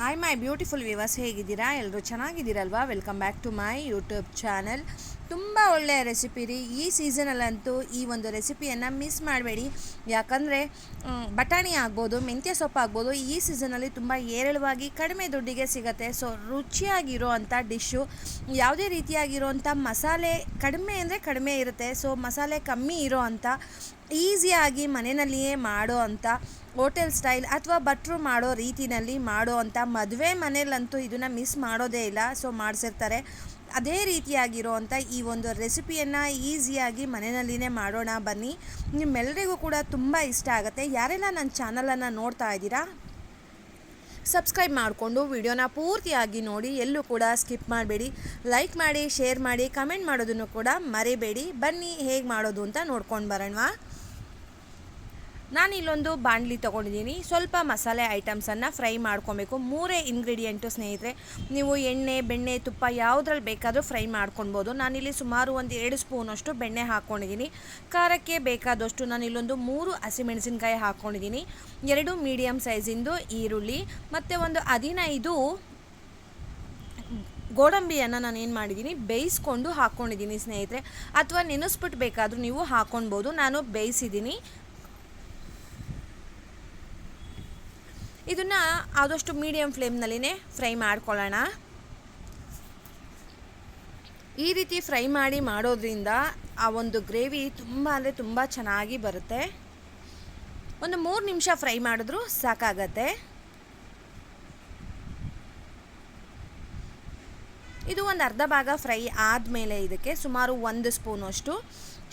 Hi my beautiful viewers ಹೇಗಿದ್ದೀರಾ? ಎಲ್ಲರೂ ಚೆನ್ನಾಗಿದ್ದೀರಲ್ವಾ? Welcome back to my YouTube channel ತುಂಬ ಒಳ್ಳೆಯ ರೆಸಿಪಿ ರೀ. ಈ ಸೀಸನಲ್ಲಂತೂ ಈ ಒಂದು ರೆಸಿಪಿಯನ್ನು ಮಿಸ್ ಮಾಡಬೇಡಿ. ಯಾಕಂದರೆ ಬಟಾಣಿ ಆಗ್ಬೋದು, ಮೆಂತ್ಯ ಸೊಪ್ಪು ಆಗ್ಬೋದು, ಈ ಸೀಸನಲ್ಲಿ ತುಂಬ ಏರಳವಾಗಿ ಕಡಿಮೆ ದುಡ್ಡಿಗೆ ಸಿಗುತ್ತೆ. ಸೊ ರುಚಿಯಾಗಿರೋ ಅಂಥ ಡಿಶ್ಶು ಯಾವುದೇ ರೀತಿಯಾಗಿರೋವಂಥ ಮಸಾಲೆ ಕಡಿಮೆ ಅಂದರೆ ಕಡಿಮೆ ಇರುತ್ತೆ. ಸೊ ಮಸಾಲೆ ಕಮ್ಮಿ ಇರೋ ಅಂಥ ಈಸಿಯಾಗಿ ಮನೆಯಲ್ಲಿಯೇ ಮಾಡೋ ಅಂಥ ಹೋಟೆಲ್ ಸ್ಟೈಲ್ ಅಥವಾ ಭಟ್ರು ಮಾಡೋ ರೀತಿನಲ್ಲಿ ಮಾಡೋ ಅಂಥ ಮದುವೆ ಮನೇಲಂತೂ ಇದನ್ನು ಮಿಸ್ ಮಾಡೋದೇ ಇಲ್ಲ. ಸೊ ಮಾಡಿಸಿರ್ತಾರೆ. ಅದೇ ರೀತಿಯಾಗಿರೋ ಅಂಥ ಈ ಒಂದು ರೆಸಿಪಿಯನ್ನು ಈಸಿಯಾಗಿ ಮನೆಯಲ್ಲಿನೇ ಮಾಡೋಣ ಬನ್ನಿ. ನಿಮ್ಮೆಲ್ಲರಿಗೂ ಕೂಡ ತುಂಬ ಇಷ್ಟ ಆಗುತ್ತೆ. ಯಾರೆಲ್ಲ ನನ್ನ ಚಾನಲನ್ನು ನೋಡ್ತಾ ಇದ್ದೀರಾ? ಸಬ್ಸ್ಕ್ರೈಬ್ ಮಾಡಿಕೊಂಡು ವಿಡಿಯೋನ ಪೂರ್ತಿಯಾಗಿ ನೋಡಿ. ಎಲ್ಲೂ ಕೂಡ ಸ್ಕಿಪ್ ಮಾಡಬೇಡಿ. ಲೈಕ್ ಮಾಡಿ, ಶೇರ್ ಮಾಡಿ, ಕಮೆಂಟ್ ಮಾಡೋದನ್ನು ಕೂಡ ಮರಿಬೇಡಿ. ಬನ್ನಿ, ಹೇಗೆ ಮಾಡೋದು ಅಂತ ನೋಡ್ಕೊಂಡು ಬರೋಣವಾ ನಾನು ಇಲ್ಲೊಂದು ಬಾಣಲಿ ತೊಗೊಂಡಿದ್ದೀನಿ ಸ್ವಲ್ಪ ಮಸಾಲೆ ಐಟಮ್ಸನ್ನು ಫ್ರೈ ಮಾಡ್ಕೊಬೇಕು. ಮೂರೇ ಇಂಗ್ರೀಡಿಯೆಂಟು ಸ್ನೇಹಿತರೆ, ನೀವು ಎಣ್ಣೆ, ಬೆಣ್ಣೆ, ತುಪ್ಪ ಯಾವುದ್ರಲ್ಲಿ ಬೇಕಾದರೂ ಫ್ರೈ ಮಾಡ್ಕೊಳ್ಬೋದು ನಾನಿಲ್ಲಿ ಸುಮಾರು ಒಂದು ಎರಡು ಸ್ಪೂನಷ್ಟು ಬೆಣ್ಣೆ ಹಾಕ್ಕೊಂಡಿದ್ದೀನಿ ಖಾರಕ್ಕೆ ಬೇಕಾದಷ್ಟು ನಾನು ಇಲ್ಲೊಂದು ಮೂರು ಹಸಿಮೆಣಸಿನ್ಕಾಯಿ ಹಾಕ್ಕೊಂಡಿದ್ದೀನಿ ಎರಡು ಮೀಡಿಯಮ್ ಸೈಜಿಂದು ಈರುಳ್ಳಿ, ಮತ್ತು ಒಂದು ಹದಿನೈದು ಗೋಡಂಬಿಯನ್ನು ನಾನು ಏನು ಮಾಡಿದ್ದೀನಿ ಬೇಯಿಸ್ಕೊಂಡು ಹಾಕ್ಕೊಂಡಿದ್ದೀನಿ ಸ್ನೇಹಿತರೆ. ಅಥವಾ ನೆನೆಸ್ಬಿಟ್ಟು ಬೇಕಾದರೂ ನೀವು ಹಾಕ್ಕೊಳ್ಬೋದು ನಾನು ಬೇಯಿಸಿದ್ದೀನಿ ಇದನ್ನು ಆದಷ್ಟು ಮೀಡಿಯಮ್ ಫ್ಲೇಮ್ನಲ್ಲಿನೇ ಫ್ರೈ ಮಾಡ್ಕೊಳ್ಳೋಣ. ಈ ರೀತಿ ಫ್ರೈ ಮಾಡಿ ಮಾಡೋದ್ರಿಂದ ಆ ಒಂದು ಗ್ರೇವಿ ತುಂಬ ಅಂದರೆ ತುಂಬ ಚೆನ್ನಾಗಿ ಬರುತ್ತೆ. ಒಂದು ಮೂರು ನಿಮಿಷ ಫ್ರೈ ಮಾಡಿದ್ರೂ ಸಾಕಾಗತ್ತೆ. ಇದು ಒಂದು ಅರ್ಧ ಭಾಗ ಫ್ರೈ ಆದಮೇಲೆ ಇದಕ್ಕೆ ಸುಮಾರು ಒಂದು ಸ್ಪೂನಷ್ಟು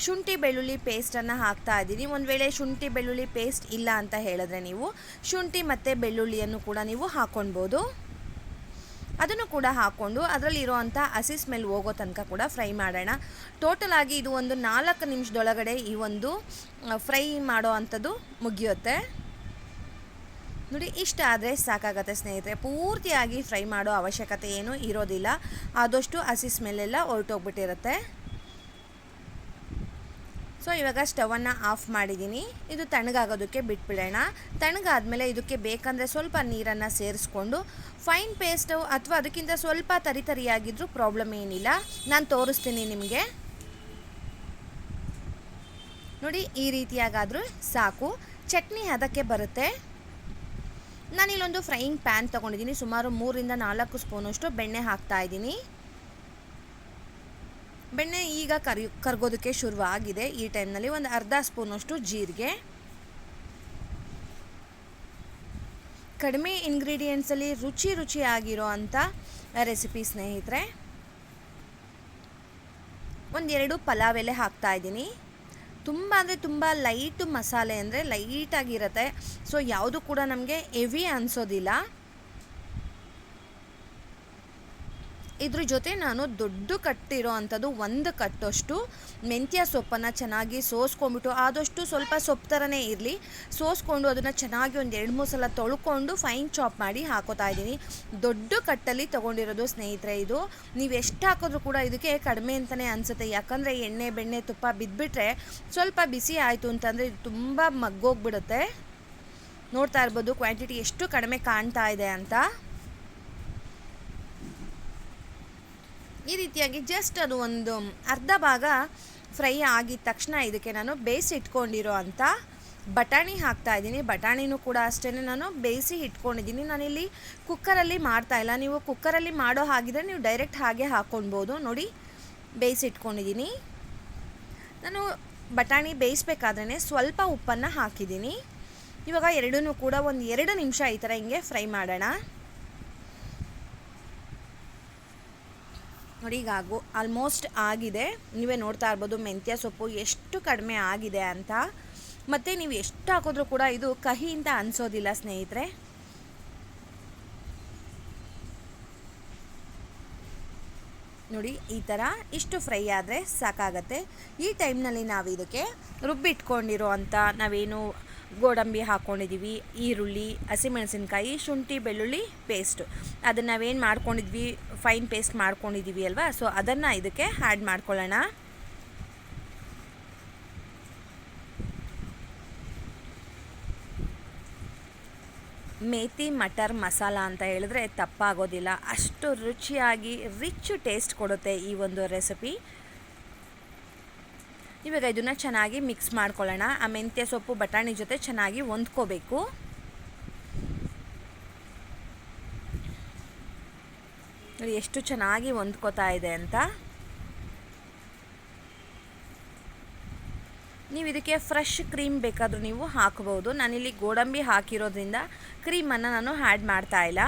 ಶುಂಠಿ ಬೆಳ್ಳುಳ್ಳಿ ಪೇಸ್ಟನ್ನು ಹಾಕ್ತಾ ಇದ್ದೀನಿ ಒಂದು ವೇಳೆ ಶುಂಠಿ ಬೆಳ್ಳುಳ್ಳಿ ಪೇಸ್ಟ್ ಇಲ್ಲ ಅಂತ ಹೇಳಿದ್ರೆ ನೀವು ಶುಂಠಿ ಮತ್ತು ಬೆಳ್ಳುಳ್ಳಿಯನ್ನು ಕೂಡ ನೀವು ಹಾಕ್ಕೊಳ್ಬೋದು ಅದನ್ನು ಕೂಡ ಹಾಕ್ಕೊಂಡು ಅದರಲ್ಲಿ ಅಂಥ ಹಸಿ ಸ್ಮೆಲ್ ಹೋಗೋ ತನಕ ಕೂಡ ಫ್ರೈ ಮಾಡೋಣ. ಟೋಟಲ್ ಆಗಿ ಇದು ಒಂದು ನಾಲ್ಕು ನಿಮಿಷದೊಳಗಡೆ ಈ ಒಂದು ಫ್ರೈ ಮಾಡೋ ಅಂಥದ್ದು ಮುಗಿಯುತ್ತೆ. ನೋಡಿ, ಇಷ್ಟ ಆದರೆ ಸಾಕಾಗತ್ತೆ ಸ್ನೇಹಿತರೆ. ಪೂರ್ತಿಯಾಗಿ ಫ್ರೈ ಮಾಡೋ ಅವಶ್ಯಕತೆ ಏನೂ ಇರೋದಿಲ್ಲ. ಆದಷ್ಟು ಹಸಿ ಸ್ಮೆಲ್ಲೆಲ್ಲ ಹೊರಟೋಗ್ಬಿಟ್ಟಿರುತ್ತೆ. ಸೊ ಇವಾಗ ಸ್ಟವನ್ನು ಆಫ್ ಮಾಡಿದ್ದೀನಿ ಇದು ತಣ್ಣಗಾಗೋದಕ್ಕೆ ಬಿಟ್ಬಿಡೋಣ. ತಣ್ಣಗಾದ್ಮೇಲೆ ಇದಕ್ಕೆ ಬೇಕಂದರೆ ಸ್ವಲ್ಪ ನೀರನ್ನು ಸೇರಿಸ್ಕೊಂಡು ಫೈನ್ ಪೇಸ್ಟು ಅಥವಾ ಅದಕ್ಕಿಂತ ಸ್ವಲ್ಪ ತರಿ ತರಿಯಾಗಿದ್ದರೂ ಪ್ರಾಬ್ಲಮ್ ಏನಿಲ್ಲ. ನಾನು ತೋರಿಸ್ತೀನಿ ನಿಮಗೆ. ನೋಡಿ, ಈ ರೀತಿಯಾಗಾದರೂ ಸಾಕು. ಚಟ್ನಿ ಅದಕ್ಕೆ ಬರುತ್ತೆ. ನಾನಿಲ್ಲೊಂದು ಫ್ರೈಯಿಂಗ್ ಪ್ಯಾನ್ ತೊಗೊಂಡಿದ್ದೀನಿ ಸುಮಾರು ಮೂರಿಂದ ನಾಲ್ಕು ಸ್ಪೂನಷ್ಟು ಬೆಣ್ಣೆ ಹಾಕ್ತಾ ಇದ್ದೀನಿ ಬೆಣ್ಣೆ ಈಗ ಕರಿ ಕರ್ಗೋದಕ್ಕೆ ಶುರುವಾಗಿದೆ ಈ ಟೈಮ್ನಲ್ಲಿ ಒಂದು ಅರ್ಧ ಸ್ಪೂನಷ್ಟು ಜೀರಿಗೆ. ಕಡಿಮೆ ಇಂಗ್ರೀಡಿಯೆಂಟ್ಸಲ್ಲಿ ರುಚಿ ರುಚಿಯಾಗಿರೋ ಅಂಥ ರೆಸಿಪಿ ಸ್ನೇಹಿತರೆ. ಒಂದೆರಡು ಪಲಾವ್ ಎಲೆ ಹಾಕ್ತಾ ಇದ್ದೀನಿ. ತುಂಬ ಅಂದರೆ ತುಂಬ ಲೈಟು ಮಸಾಲೆ ಅಂದರೆ ಲೈಟಾಗಿರುತ್ತೆ ಸೊ ಯಾವುದು ಕೂಡ ನಮಗೆ ಹೆವಿ ಅನಿಸೋದಿಲ್ಲ. ಇದ್ರ ಜೊತೆ ನಾನು ದೊಡ್ಡ ಕಟ್ಟಿರೋ ಅಂಥದ್ದು ಒಂದು ಕಟ್ಟಷ್ಟು ಮೆಂತ್ಯ ಸೊಪ್ಪನ್ನು ಚೆನ್ನಾಗಿ ಸೋಸ್ಕೊಂಡ್ಬಿಟ್ಟು ಆದಷ್ಟು ಸ್ವಲ್ಪ ಸೊಪ್ಪು ಥರನೇ ಇರಲಿ. ಸೋಸ್ಕೊಂಡು ಅದನ್ನು ಚೆನ್ನಾಗಿ ಒಂದು ಎರಡು ಮೂರು ಸಲ ತೊಳ್ಕೊಂಡು ಫೈನ್ ಚಾಪ್ ಮಾಡಿ ಹಾಕೋತಾ ಇದ್ದೀನಿ. ದೊಡ್ಡ ಕಟ್ಟಲ್ಲಿ ತೊಗೊಂಡಿರೋದು ಸ್ನೇಹಿತರೆ ಇದು. ನೀವು ಎಷ್ಟು ಹಾಕಿದ್ರೂ ಕೂಡ ಇದಕ್ಕೆ ಕಡಿಮೆ ಅಂತಲೇ ಅನಿಸುತ್ತೆ. ಯಾಕಂದರೆ ಎಣ್ಣೆ, ಬೆಣ್ಣೆ, ತುಪ್ಪ ಬಿದ್ದುಬಿಟ್ರೆ ಸ್ವಲ್ಪ ಬಿಸಿ ಆಯಿತು ಅಂತಂದರೆ ಇದು ತುಂಬ ಮಗ್ಗೋಗ್ಬಿಡುತ್ತೆ. ನೋಡ್ತಾ ಇರ್ಬೋದು ಕ್ವಾಂಟಿಟಿ ಎಷ್ಟು ಕಡಿಮೆ ಕಾಣ್ತಾ ಇದೆ ಅಂತ. ಈ ರೀತಿಯಾಗಿ ಜಸ್ಟ್ ಅದು ಒಂದು ಅರ್ಧ ಭಾಗ ಫ್ರೈ ಆಗಿದ ತಕ್ಷಣ ಇದಕ್ಕೆ ನಾನು ಬೇಯಿಸಿ ಇಟ್ಕೊಂಡಿರೋ ಅಂಥ ಬಟಾಣಿ ಹಾಕ್ತಾ ಇದ್ದೀನಿ. ಬಟಾಣಿನೂ ಕೂಡ ಅಷ್ಟೇ ನಾನು ಬೇಯಿಸಿ ಇಟ್ಕೊಂಡಿದ್ದೀನಿ. ನಾನಿಲ್ಲಿ ಕುಕ್ಕರಲ್ಲಿ ಮಾಡ್ತಾ ಇಲ್ಲ. ನೀವು ಕುಕ್ಕರಲ್ಲಿ ಮಾಡೋ ಹಾಗಿದ್ರೆ ನೀವು ಡೈರೆಕ್ಟ್ ಹಾಗೆ ಹಾಕ್ಕೊಳ್ಬೋದು ನೋಡಿ, ಬೇಯಿಸಿ ಇಟ್ಕೊಂಡಿದ್ದೀನಿ. ನಾನು ಬಟಾಣಿ ಬೇಯಿಸ್ಬೇಕಾದ್ರೆ ಸ್ವಲ್ಪ ಉಪ್ಪನ್ನು ಹಾಕಿದ್ದೀನಿ. ಇವಾಗ ಎರಡೂ ಕೂಡ ಒಂದು ಎರಡು ನಿಮಿಷ ಈ ಥರ ಹಿಂಗೆ ಫ್ರೈ ಮಾಡೋಣ. ನೋಡಿ ಆಲ್ಮೋಸ್ಟ್ ಆಗಿದೆ. ನೀವೇ ನೋಡ್ತಾ ಇರ್ಬೋದು, ಮೆಂತ್ಯ ಸೊಪ್ಪು ಎಷ್ಟು ಕಡಿಮೆ ಆಗಿದೆ ಅಂತ. ಮತ್ತು ನೀವು ಎಷ್ಟು ಹಾಕಿದ್ರೂ ಕೂಡ ಇದು ಕಹಿ ಅಂತ ಅನಿಸೋದಿಲ್ಲ, ಸ್ನೇಹಿತರೆ. ನೋಡಿ, ಈ ಥರ ಇಷ್ಟು ಫ್ರೈ ಆದರೆ ಸಾಕಾಗತ್ತೆ. ಈ ಟೈಮ್ನಲ್ಲಿ ನಾವು ಇದಕ್ಕೆ ರುಬ್ಬಿಟ್ಕೊಂಡಿರೋ ಅಂಥ ನಾವೇನು ಗೋಡಂಬಿ ಹಾಕ್ಕೊಂಡಿದ್ದೀವಿ ಈರುಳ್ಳಿ, ಹಸಿಮೆಣಸಿನ್ಕಾಯಿ, ಶುಂಠಿ, ಬೆಳ್ಳುಳ್ಳಿ ಪೇಸ್ಟು ಅದನ್ನು ನಾವೇನು ಮಾಡ್ಕೊಂಡಿದ್ವಿ ಫೈನ್ ಪೇಸ್ಟ್ ಮಾಡ್ಕೊಂಡಿದ್ದೀವಿ ಅಲ್ವಾ? ಸೊ ಅದನ್ನು ಇದಕ್ಕೆ ಆ್ಯಡ್ ಮಾಡ್ಕೊಳ್ಳೋಣ. ಮೇತಿ ಮಟರ್ ಮಸಾಲ ಅಂತ ಹೇಳಿದ್ರೆ ತಪ್ಪಾಗೋದಿಲ್ಲ. ಅಷ್ಟು ರುಚಿಯಾಗಿ ರಿಚ್ ಟೇಸ್ಟ್ ಕೊಡುತ್ತೆ ಈ ಒಂದು ರೆಸಿಪಿ ಇವಾಗ ಇದನ್ನು ಚೆನ್ನಾಗಿ ಮಿಕ್ಸ್ ಮಾಡ್ಕೊಳ್ಳೋಣ. ಆ ಮೆಂತ್ಯ ಸೊಪ್ಪು, ಬಟಾಣಿ ಜೊತೆ ಚೆನ್ನಾಗಿ ಹೊಂದ್ಕೋಬೇಕು. ನೋಡಿ ಎಷ್ಟು ಚೆನ್ನಾಗಿ ಹೊಂದ್ಕೋತಾ ಇದೆ ಅಂತ. ನೀವು ಇದಕ್ಕೆ ಫ್ರೆಶ್ ಕ್ರೀಮ್ ಬೇಕಾದರೂ ನೀವು ಹಾಕ್ಬೋದು. ನಾನಿಲ್ಲಿ ಗೋಡಂಬಿ ಹಾಕಿರೋದ್ರಿಂದ ಕ್ರೀಮನ್ನು ನಾನು ಆ್ಯಡ್ ಮಾಡ್ತಾ ಇಲ್ಲ.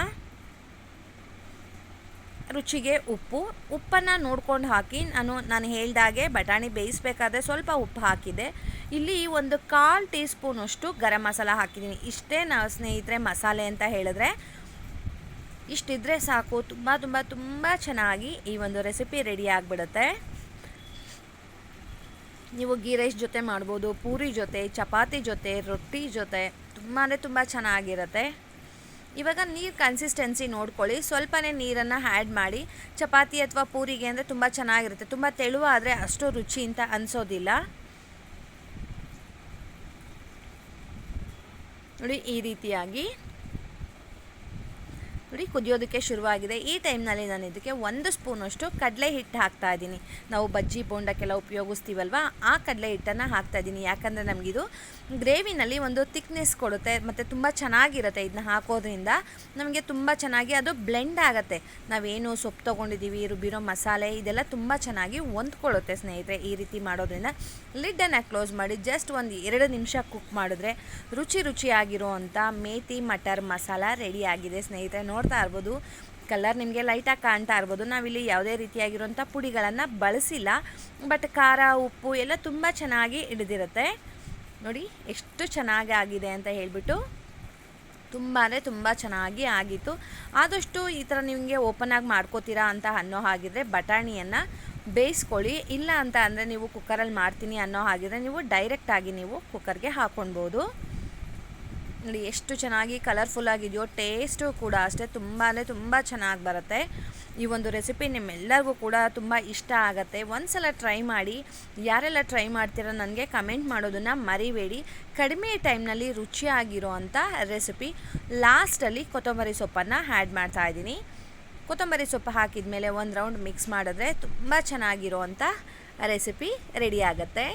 ರುಚಿಗೆ ಉಪ್ಪು. ಉಪ್ಪನ್ನು ನೋಡ್ಕೊಂಡು ಹಾಕಿ ನಾನು ನಾನು ಹೇಳ್ದಾಗೆ ಬಟಾಣಿ ಬೇಯಿಸ್ಬೇಕಾದ್ರೆ ಸ್ವಲ್ಪ ಉಪ್ಪು ಹಾಕಿದೆ. ಇಲ್ಲಿ ಒಂದು ಕಾಲು ಟೀ ಸ್ಪೂನಷ್ಟು ಗರಂ ಮಸಾಲ ಹಾಕಿದ್ದೀನಿ. ಇಷ್ಟೇ ನಾವು ಸ್ನೇಹಿತರೆ ಮಸಾಲೆ ಅಂತ ಹೇಳಿದ್ರೆ ಇಷ್ಟಿದ್ರೆ ಸಾಕು. ತುಂಬ ತುಂಬ ತುಂಬ ಚೆನ್ನಾಗಿ ಈ ಒಂದು ರೆಸಿಪಿ ರೆಡಿ ಆಗಿಬಿಡುತ್ತೆ. ನೀವು ಗೀ ರೈಸ್ ಜೊತೆ ಮಾಡ್ಬೋದು, ಪೂರಿ ಜೊತೆ, ಚಪಾತಿ ಜೊತೆ, ರೊಟ್ಟಿ ಜೊತೆ ತುಂಬಾ ತುಂಬ ಚೆನ್ನಾಗಿರುತ್ತೆ. ಇವಾಗ ನೀರು ಕನ್ಸಿಸ್ಟೆನ್ಸಿ ನೋಡ್ಕೊಳ್ಳಿ. ಸ್ವಲ್ಪನೇ ನೀರನ್ನು ಆ್ಯಡ್ ಮಾಡಿ. ಚಪಾತಿ ಅಥವಾ ಪೂರಿಗೆ ಅಂದರೆ ತುಂಬ ಚೆನ್ನಾಗಿರುತ್ತೆ. ತುಂಬ ತೆಳುವಾದರೆ ಅಷ್ಟು ರುಚಿ ಅಂತ ಅನಿಸೋದಿಲ್ಲ. ನೋಡಿ ಈ ರೀತಿಯಾಗಿ. ನೋಡಿ ಕುದಿಯೋದಕ್ಕೆ ಶುರುವಾಗಿದೆ. ಈ ಟೈಮ್ನಲ್ಲಿ ನಾನು ಇದಕ್ಕೆ ಒಂದು ಸ್ಪೂನಷ್ಟು ಕಡಲೆ ಹಿಟ್ಟು ಹಾಕ್ತಾ ಇದ್ದೀನಿ. ನಾವು ಬಜ್ಜಿ, ಬೋಂಡಕ್ಕೆಲ್ಲ ಉಪಯೋಗಿಸ್ತೀವಲ್ವ? ಆ ಕಡಲೆ ಹಿಟ್ಟನ್ನು ಹಾಕ್ತಾ ಇದ್ದೀನಿ. ಯಾಕಂದರೆ ನಮಗಿದು ಗ್ರೇವಿನಲ್ಲಿ ಒಂದು ತಿಕ್ನೆಸ್ ಕೊಡುತ್ತೆ, ಮತ್ತು ತುಂಬ ಚೆನ್ನಾಗಿರುತ್ತೆ ಇದನ್ನ ಹಾಕೋದ್ರಿಂದ. ನಮಗೆ ತುಂಬ ಚೆನ್ನಾಗಿ ಅದು ಬ್ಲೆಂಡ್ ಆಗುತ್ತೆ. ನಾವೇನು ಸೊಪ್ಪು ತೊಗೊಂಡಿದ್ದೀವಿ ರುಬ್ಬಿರೋ ಮಸಾಲೆ ಇದೆಲ್ಲ ತುಂಬ ಚೆನ್ನಾಗಿ ಹೊಂದ್ಕೊಳ್ಳುತ್ತೆ ಸ್ನೇಹಿತರೆ ಈ ರೀತಿ ಮಾಡೋದ್ರಿಂದ. ಲಿಡ್ಡನ್ನು ಕ್ಲೋಸ್ ಮಾಡಿ ಜಸ್ಟ್ ಒಂದು ಎರಡು ನಿಮಿಷ ಕುಕ್ ಮಾಡಿದ್ರೆ ರುಚಿ ರುಚಿಯಾಗಿರೋ ಮೇಥಿ ಮಟರ್, ಮಸಾಲ ರೆಡಿ ಆಗಿದೆ ಸ್ನೇಹಿತರೆ. ನೋಡ್ತಾ ಇರ್ಬೋದು. ಕಲರ್ ನಿಮಗೆ ಲೈಟಾಗಿ ಕಾಣ್ತಾ ಇರ್ಬೋದು. ನಾವಿಲ್ಲಿ ಯಾವುದೇ ರೀತಿಯಾಗಿರುವಂಥ ಪುಡಿಗಳನ್ನು ಬಳಸಿಲ್ಲ. ಬಟ್ ಖಾರ, ಉಪ್ಪು ಎಲ್ಲ ತುಂಬ ಚೆನ್ನಾಗಿ ಹಿಡಿದಿರುತ್ತೆ. ನೋಡಿ, ಎಷ್ಟು ಚೆನ್ನಾಗಿ ಆಗಿದೆ ಅಂತ ಹೇಳಿಬಿಟ್ಟು ತುಂಬ ಅಂದರೆ ತುಂಬ ಚೆನ್ನಾಗಿ ಆಗಿತ್ತು. ಆದಷ್ಟು ಈ ಥರ ನಿಮಗೆ ಓಪನಾಗಿ ಮಾಡ್ಕೋತೀರಾ ಅಂತ ಅನ್ನೋ ಹಾಗಿದ್ರೆ ಬಟಾಣಿಯನ್ನು ಬೇಯಿಸ್ಕೊಳ್ಳಿ. ಇಲ್ಲ ಅಂತ ಅಂದರೆ ನೀವು ಕುಕ್ಕರಲ್ಲಿ ಮಾಡ್ತೀನಿ ಅನ್ನೋ ಹಾಗಿದ್ರೆ ನೀವು ಡೈರೆಕ್ಟಾಗಿ ನೀವು ಕುಕ್ಕರ್ಗೆ ಹಾಕ್ಕೊಳ್ಬೋದು ನೋಡಿ, ಎಷ್ಟು ಚೆನ್ನಾಗಿ ಕಲರ್ಫುಲ್ ಆಗಿದೆಯೋ ಟೇಸ್ಟು ಕೂಡ ಅಷ್ಟೇ ತುಂಬ ಅಂದರೆ ತುಂಬ ಚೆನ್ನಾಗಿ ಬರುತ್ತೆ. ಈ ಒಂದು ರೆಸಿಪಿ ನಿಮ್ಮೆಲ್ಲರಿಗೂ ಕೂಡ ತುಂಬ ಇಷ್ಟ ಆಗುತ್ತೆ. ಒಂದ್ಸಲ ಟ್ರೈ ಮಾಡಿ, ಯಾರೆಲ್ಲ ಟ್ರೈ ಮಾಡ್ತೀರೋ ನನಗೆ ಕಮೆಂಟ್ ಮಾಡೋದನ್ನು ಮರಿಬೇಡಿ. ಕಡಿಮೆ ಟೈಮ್ನಲ್ಲಿ ರುಚಿಯಾಗಿರೋ ಅಂಥ ರೆಸಿಪಿ ಲಾಸ್ಟಲ್ಲಿ ಕೊತ್ತಂಬರಿ ಸೊಪ್ಪನ್ನು ಆ್ಯಡ್ ಮಾಡ್ತಾ ಇದ್ದೀನಿ. ಕೊತ್ತಂಬರಿ ಸೊಪ್ಪು ಹಾಕಿದ ಮೇಲೆ ಒಂದು ರೌಂಡ್ ಮಿಕ್ಸ್ ಮಾಡಿದ್ರೆ ತುಂಬ ಚೆನ್ನಾಗಿರೋ ಅಂಥ ರೆಸಿಪಿ ರೆಡಿ ಆಗುತ್ತೆ.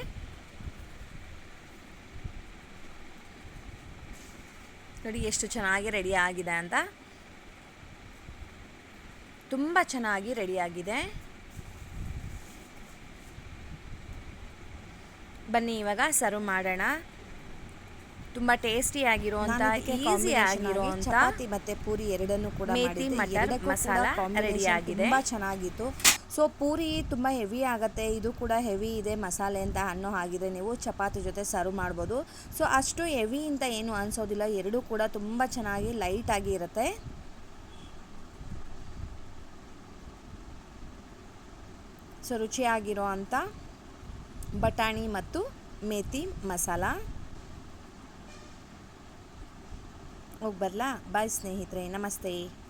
ನೋಡಿ ಎಷ್ಟು ಚೆನ್ನಾಗಿ ರೆಡಿ ಆಗಿದೆ ಅಂತ. ತುಂಬ ಚೆನ್ನಾಗಿ ರೆಡಿಯಾಗಿದೆ ಬನ್ನಿ ಇವಾಗ ಸರ್ವ್ ಮಾಡೋಣ. ತುಂಬ ಟೇಸ್ಟಿ ಆಗಿರುವಂಥ ಈಸಿ ಆಗಿರುವಂಥ ಚಪಾತಿ ಮತ್ತೆ ಪೂರಿ ಎರಡನ್ನು ಕೂಡ ಮೇಥಿ ಮಾಡಿದ್ದೆ. ಮಟರ್ ಮಸಾಲ ready ಆಗಿದೆ. ತುಂಬಾ ಚೆನ್ನಾಗಿತ್ತು. ಸೊ ಪೂರಿ ತುಂಬ ಹೆವಿ ಆಗುತ್ತೆ. ಇದು ಕೂಡ ಹೆವಿ ಇದೆ ಮಸಾಲೆ ಅಂತ ಅನ್ನೋ ಹಾಗಿದೆ ನೀವು ಚಪಾತಿ ಜೊತೆ ಸರ್ವ್ ಮಾಡ್ಬೋದು. ಸೊ ಅಷ್ಟು ಹೆವಿ ಅಂತ ಏನು ಅನ್ಸೋದಿಲ್ಲ. ಎರಡೂ ಕೂಡ ತುಂಬ ಚೆನ್ನಾಗಿ ಲೈಟ್ ಆಗಿ ಇರುತ್ತೆ. ಸೊ ರುಚಿಯಾಗಿರೋ ಅಂಥ ಬಟಾಣಿ ಮತ್ತು ಮೇತಿ ಮಸಾಲ. ಹೋಗಿ ಬರಲಾ? ಬಾಯ್ ಸ್ನೇಹಿತರೆ ನಮಸ್ತೆ.